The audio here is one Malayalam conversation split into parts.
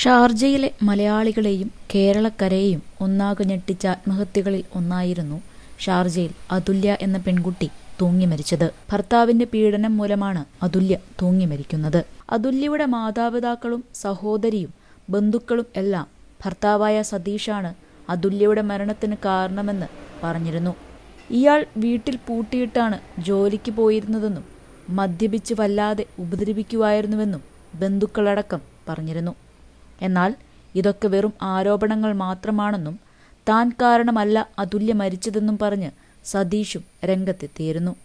ഷാർജയിലെ മലയാളികളെയും കേരളക്കരയെയും ഒന്നാകെ ഞെട്ടിച്ച ആത്മഹത്യകളിൽ ഒന്നായിരുന്നു ഷാർജയിൽ അതുല്യ എന്ന പെൺകുട്ടി തൂങ്ങി മരിച്ചത്. ഭർത്താവിന്റെ പീഡനം മൂലമാണ് അതുല്യ തൂങ്ങി മരിക്കുന്നത്. അതുല്യയുടെ മാതാപിതാക്കളും സഹോദരിയും ബന്ധുക്കളും എല്ലാം ഭർത്താവായ സതീഷാണ് അതുല്യയുടെ മരണത്തിന് കാരണമെന്ന് പറഞ്ഞിരുന്നു. ഇയാൾ വീട്ടിൽ പൂട്ടിയിട്ടാണ് ജോലിക്ക് പോയിരുന്നതെന്നും മദ്യപിച്ച് വല്ലാതെ ഉപദ്രവിക്കുമായിരുന്നുവെന്നും ബന്ധുക്കളടക്കം പറഞ്ഞിരുന്നു. എന്നാൽ ഇതൊക്കെ വെറും ആരോപണങ്ങൾ മാത്രമാണെന്നും താൻ കാരണമല്ല അതുല്യ മരിച്ചതെന്നും പറഞ്ഞ് സതീഷും രംഗത്തെത്തിയിരുന്നു.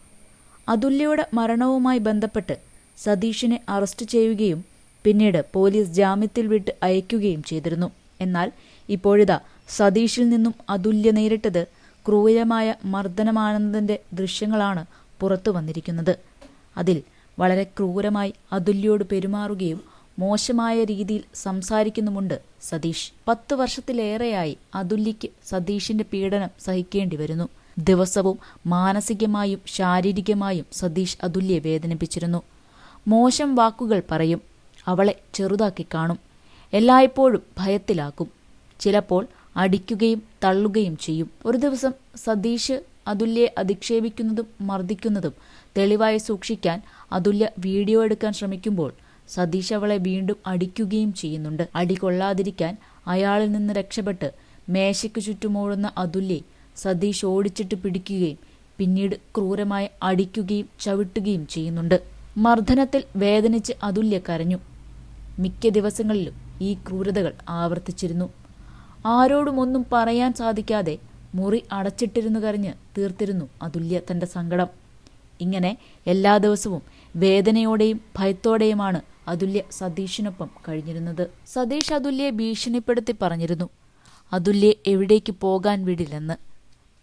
അതുല്യയുടെ മരണവുമായി ബന്ധപ്പെട്ട് സതീഷിനെ അറസ്റ്റ് ചെയ്യുകയും പിന്നീട് പോലീസ് ജാമ്യത്തിൽ വിട്ട് അയക്കുകയും ചെയ്തിരുന്നു. എന്നാൽ ഇപ്പോഴിതാ സതീഷിൽ നിന്നും അതുല്യ നേരിട്ടത് ക്രൂരമായ മർദ്ദനമാനന്ദന്റെ ദൃശ്യങ്ങളാണ് പുറത്തു വന്നിരിക്കുന്നത്. അതിൽ വളരെ ക്രൂരമായി അതുല്യോട് പെരുമാറുകയും മോശമായ രീതിയിൽ സംസാരിക്കുന്നുമുണ്ട് സതീഷ്. പത്ത് വർഷത്തിലേറെയായി അതുല്യയ്ക്ക് സതീഷിന്റെ പീഡനം സഹിക്കേണ്ടി വരുന്നു. ദിവസവും മാനസികമായും ശാരീരികമായും സതീഷ് അതുല്യെ വേദനിപ്പിച്ചിരുന്നു. മോശം വാക്കുകൾ പറയും അവളെ ചെറുതാക്കി കാണും എല്ലായ്പ്പോഴും ഭയത്തിലാക്കും. ചിലപ്പോൾ അടിക്കുകയും തള്ളുകയും ചെയ്യും. ഒരു ദിവസം സതീഷ് അതുല്യെ അധിക്ഷേപിക്കുന്നതും മർദ്ദിക്കുന്നതും തെളിവായി സൂക്ഷിക്കാൻ അതുല്യ വീഡിയോ എടുക്കാൻ ശ്രമിക്കുമ്പോൾ സതീഷ് അവളെ വീണ്ടും അടിക്കുകയും ചെയ്യുന്നുണ്ട്. അടി കൊള്ളാതിരിക്കാൻ അയാളിൽ നിന്ന് രക്ഷപ്പെട്ട് മേശയ്ക്ക് ചുറ്റുമോടുന്ന അതുല്യെ സതീഷ് ഓടിച്ചിട്ട് പിടിക്കുകയും പിന്നീട് ക്രൂരമായി അടിക്കുകയും ചവിട്ടുകയും ചെയ്യുന്നുണ്ട്. മർദ്ദനത്തിൽ വേദനിച്ച് അതുല്യ കരഞ്ഞു. മിക്ക ദിവസങ്ങളിലും ഈ ക്രൂരതകൾ ആവർത്തിച്ചിരുന്നു. ആരോടും ഒന്നും പറയാൻ സാധിക്കാതെ മുറി അടച്ചിട്ടിരുന്നു കരഞ്ഞ് തീർത്തിരുന്നു അതുല്യ തന്റെ സങ്കടം. ഇങ്ങനെ എല്ലാ ദിവസവും വേദനയോടെയും ഭയത്തോടെയുമാണ് അതുല്യ സതീഷിനൊപ്പം കഴിഞ്ഞിരുന്നത്. സതീഷ് അതുല്യെ ഭീഷണിപ്പെടുത്തി പറഞ്ഞിരുന്നു. അതുല്യെ എവിടേക്ക് പോകാൻ വിടില്ലെന്ന്.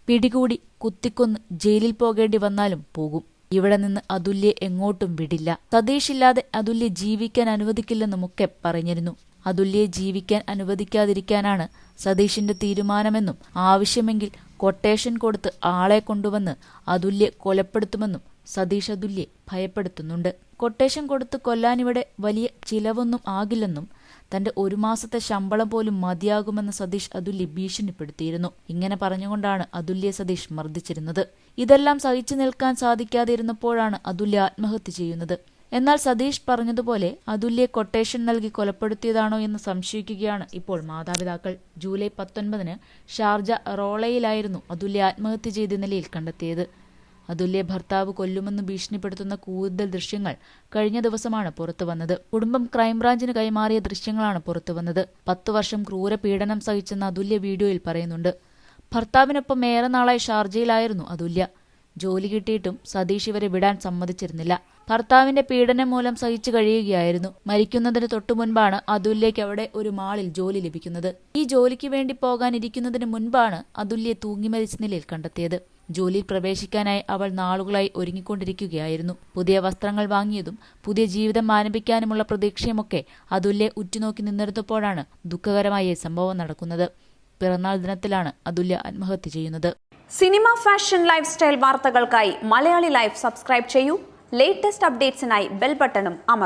പിടികൂടി കുത്തിക്കൊന്ന് ജയിലിൽ പോകേണ്ടി വന്നാലും പോകും. ഇവിടെ നിന്ന് അതുല്യെ എങ്ങോട്ടും വിടില്ല. സതീഷ് ഇല്ലാതെ അതുല്യെ ജീവിക്കാൻ അനുവദിക്കില്ലെന്നുമൊക്കെ പറഞ്ഞിരുന്നു. അതുല്യെ ജീവിക്കാൻ അനുവദിക്കാതിരിക്കാനാണ് സതീഷിന്റെ തീരുമാനമെന്നും ആവശ്യമെങ്കിൽ കൊട്ടേഷൻ കൊടുത്ത് ആളെ കൊണ്ടുവന്ന് അതുല്യെ കൊലപ്പെടുത്തുമെന്നും സതീഷ് അതുല്യെ ഭയപ്പെടുത്തുന്നുണ്ട്. കൊട്ടേഷൻ കൊടുത്ത് കൊല്ലാനിവിടെ വലിയ ചിലവൊന്നും ആകില്ലെന്നും തന്റെ ഒരു മാസത്തെ ശമ്പളം പോലും മതിയാകുമെന്ന് സതീഷ് അതുല്യ ഭീഷണിപ്പെടുത്തിയിരുന്നു. ഇങ്ങനെ പറഞ്ഞുകൊണ്ടാണ് അതുല്യെ സതീഷ് മർദ്ദിച്ചിരുന്നത്. ഇതെല്ലാം സഹിച്ചു നിൽക്കാൻ സാധിക്കാതിരുന്നപ്പോഴാണ് അതുല്യ ആത്മഹത്യ ചെയ്യുന്നത്. എന്നാൽ സതീഷ് പറഞ്ഞതുപോലെ അതുല്യെ കൊട്ടേഷൻ നൽകി കൊലപ്പെടുത്തിയതാണോ എന്ന് സംശയിക്കുകയാണ് ഇപ്പോൾ മാതാപിതാക്കൾ. ജൂലൈ പത്തൊൻപതിന് ഷാർജ റോളയിലായിരുന്നു അതുല്യ ആത്മഹത്യ ചെയ്ത നിലയിൽ കണ്ടെത്തിയത്. അതുല്യ ഭർത്താവ് കൊല്ലുമെന്ന് ഭീഷണിപ്പെടുത്തുന്ന കൂടുതൽ ദൃശ്യങ്ങൾ കഴിഞ്ഞ ദിവസമാണ് പുറത്തു വന്നത്. കുടുംബം ക്രൈംബ്രാഞ്ചിന് കൈമാറിയ ദൃശ്യങ്ങളാണ് പുറത്തു വന്നത്. പത്തു വർഷം ക്രൂര പീഡനം സഹിച്ചെന്ന് അതുല്യ വീഡിയോയിൽ പറയുന്നുണ്ട്. ഭർത്താവിനൊപ്പം ഏറെ നാളായി ഷാർജയിലായിരുന്നു അതുല്യ. ജോലി കിട്ടിയിട്ടും സതീഷ് ഇവരെ വിടാൻ സമ്മതിച്ചിരുന്നില്ല. ഭർത്താവിന്റെ പീഡനം മൂലം സഹിച്ചു കഴിയുകയായിരുന്നു. മരിക്കുന്നതിന് തൊട്ടു മുൻപാണ് അതുല്യയ്ക്ക് അവിടെ ഒരു മാളിൽ ജോലി ലഭിക്കുന്നത്. ഈ ജോലിക്ക് വേണ്ടി പോകാനിരിക്കുന്നതിന് മുൻപാണ് അതുല്യെ തൂങ്ങി മരിച്ച നിലയിൽ കണ്ടെത്തിയത്. ജോലിയിൽ പ്രവേശിക്കാനായി അവൾ നാളുകളായി ഒരുങ്ങിക്കൊണ്ടിരിക്കുകയായിരുന്നു. പുതിയ വസ്ത്രങ്ങൾ വാങ്ങിയതും പുതിയ ജീവിതം ആരംഭിക്കാനുമുള്ള പ്രതീക്ഷയുമൊക്കെ അതുല്യെ ഉറ്റുനോക്കി നിന്നിരുന്നപ്പോഴാണ് ദുഃഖകരമായ സംഭവം നടക്കുന്നത്. പിറന്നാൾ ദിനത്തിലാണ് അതുല്യ ആത്മഹത്യ ചെയ്യുന്നത്. സിനിമ ഫാഷൻ ലൈഫ് സ്റ്റൈൽ വാർത്തകൾക്കായി മലയാളി ലൈഫ് സബ്സ്ക്രൈബ് ചെയ്യൂ. ലേറ്റസ്റ്റ് അപ്ഡേറ്റ്സിനായി ബെൽ ബട്ടണും അമർ